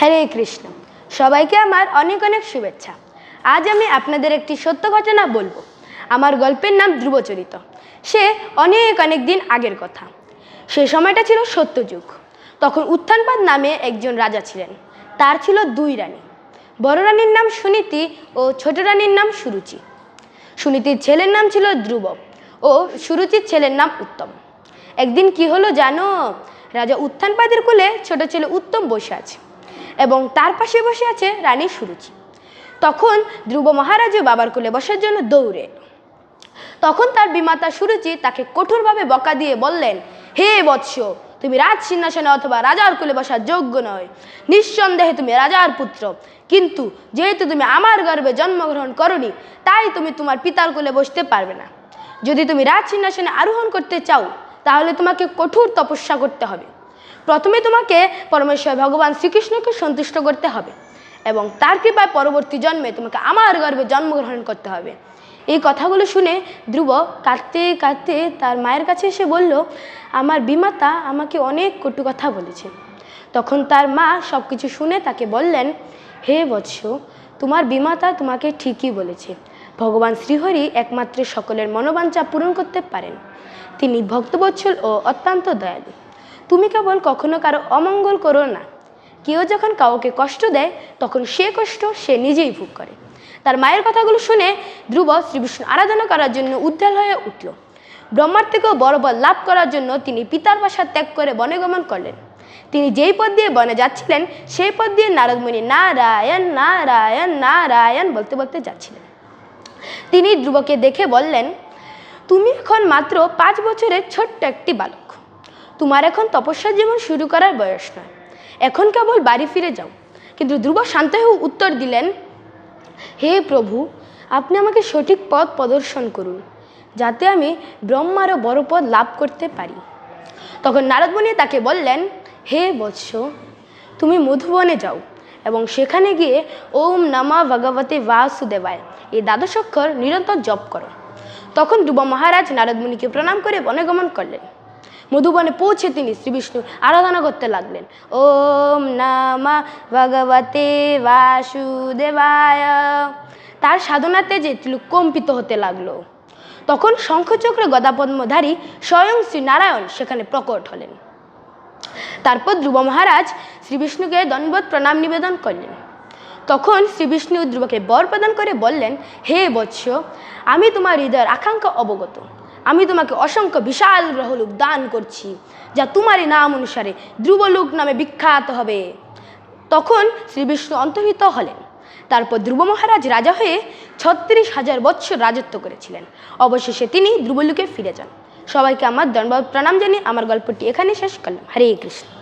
হরে কৃষ্ণ। সবাইকে আমার অনেক অনেক শুভেচ্ছা। আজ আমি আপনাদের একটি সত্য ঘটনা বলব। আমার গল্পের নাম ধ্রুবচরিত। সে অনেক অনেক দিন আগের কথা। সে সময়টা ছিল সত্যযুগ। তখন উত্থানপাদ নামে একজন রাজা ছিলেন। তার ছিল দুই রানী। বড় রানীর নাম সুনীতি ও ছোট রানীর নাম সুরুচি। সুনীতির ছেলের নাম ছিল ধ্রুব ও সুরুচির ছেলের নাম উত্তম। একদিন কি হলো জানো? রাজা উত্থানপাদের কোলে ছোট ছেলে উত্তম বসে আছে। এবং তার পাশে বসে আছে রানী সুরুচি। তখন ধ্রুব মহারাজও বাবার কোলে বসার জন্য দৌড়ে তখন তার বিমাতা সুরুচি তাকে কঠোরভাবে বকা দিয়ে বললেন, হে বৎস, তুমি রাজ সিংহাসনে অথবা রাজার কোলে বসার যোগ্য নয়। নিঃসন্দেহে তুমি রাজার পুত্র। কিন্তু যেহেতু তুমি আমার গর্ভে জন্মগ্রহণ করনি, তাই তুমি তোমার পিতার কোলে বসতে পারবে না। যদি তুমি রাজ সিংহাসনে আরোহণ করতে চাও, তাহলে তোমাকে কঠোর তপস্যা করতে হবে। প্রথমে তোমাকে পরমেশ্বর ভগবান শ্রীকৃষ্ণকে সন্তুষ্ট করতে হবে এবং তার কৃপায় পরবর্তী জন্মে তোমাকে আমার গর্ভে জন্মগ্রহণ করতে হবে। এই কথাগুলো শুনে ধ্রুব কাঁদতে কাঁদতে তার মায়ের কাছে এসে বলল, আমার বিমাতা আমাকে অনেক কটু কথা বলেছে। তখন তার মা সব কিছু শুনে তাকে বললেন, হে বৎস, তোমার বিমাতা তোমাকে ঠিকই বলেছে। ভগবান শ্রীহরি একমাত্র সকলের মনোবাঞ্ছা পূরণ করতে পারেন। তিনি ভক্তবৎসল ও অত্যন্ত দয়ালু। তুমি কেবল কখনো কারও অমঙ্গল করো না। কেউ যখন কাউকে কষ্ট দেয়, তখন সে কষ্ট সে নিজেই ভোগ করে। তার মায়ের কথাগুলো শুনে ধ্রুব শ্রীবিষ্ণু আরাধনা করার জন্য উদ্ধার হয়ে উঠল। ব্রহ্মার থেকেও বড় বল লাভ করার জন্য তিনি পিতার বাসা ত্যাগ করে বনে গমন করলেন। তিনি যেই পথ দিয়ে বনে যাচ্ছিলেন, সেই পথ দিয়ে নারদমণি নারায়ণ নারায়ণ নারায়ণ বলতে বলতে যাচ্ছিলেন। তিনি ধ্রুবকে দেখে বললেন, তুমি এখন মাত্র পাঁচ বছরের ছোট্ট একটি বালক। তোমার এখন তপস্যা জীবন শুরু করার বয়স নয়, এখন কেবল বাড়ি ফিরে যাও। কিন্তু ধ্রুব শান্ত হয়ে উত্তর দিলেন, হে প্রভু, আপনি আমাকে সঠিক পথ প্রদর্শন করুন, যাতে আমি ব্রহ্মারও বড় পদ লাভ করতে পারি। তখন নারদমণি তাকে বললেন, হে বৎস, তুমি মধুবনে যাও এবং সেখানে গিয়ে ওম নমা ভগবতে বাসুদেবায় এই দ্বাদশ অক্ষর নিরন্তর জপ করো। তখন ধ্রুব মহারাজ নারদমুনিকে প্রণাম করে বনগমন করলেন। মধুবনে পৌঁছে তিনি শ্রী বিষ্ণু আরাধনা করতে লাগলেন। ওম নমা ভগবতে বাসুদেবায়। তার সাধনাতে যে কম্পিত হতে লাগল। তখন শঙ্খচক্র গদাপদ্মধারী স্বয়ং শ্রী নারায়ণ সেখানে প্রকট হলেন। তারপর ধ্রুব মহারাজ শ্রীবিষ্ণুকে দণ্ডবোধ প্রণাম নিবেদন করলেন। তখন শ্রীবিষ্ণু ধ্রুবকে বর প্রদান করে বললেন, হে বৎস, আমি তোমার হৃদয়ের আকাঙ্ক্ষা অবগত। আমি তোমাকে অসংখ্য বিশাল গ্রহলোক দান করছি, যা তোমারই নাম অনুসারে ধ্রুবলোক নামে বিখ্যাত হবে। তখন শ্রী বিষ্ণু অন্তর্হিত হলেন। তারপর ধ্রুব মহারাজ রাজা হয়ে ছত্রিশ হাজার বৎসর রাজত্ব করেছিলেন। অবশেষে তিনি ধ্রুবলোকে ফিরে যান। সবাইকে আমার দণ্ডবাদ প্রণাম জানিয়ে আমার গল্পটি এখানে শেষ করলাম। হরে কৃষ্ণ।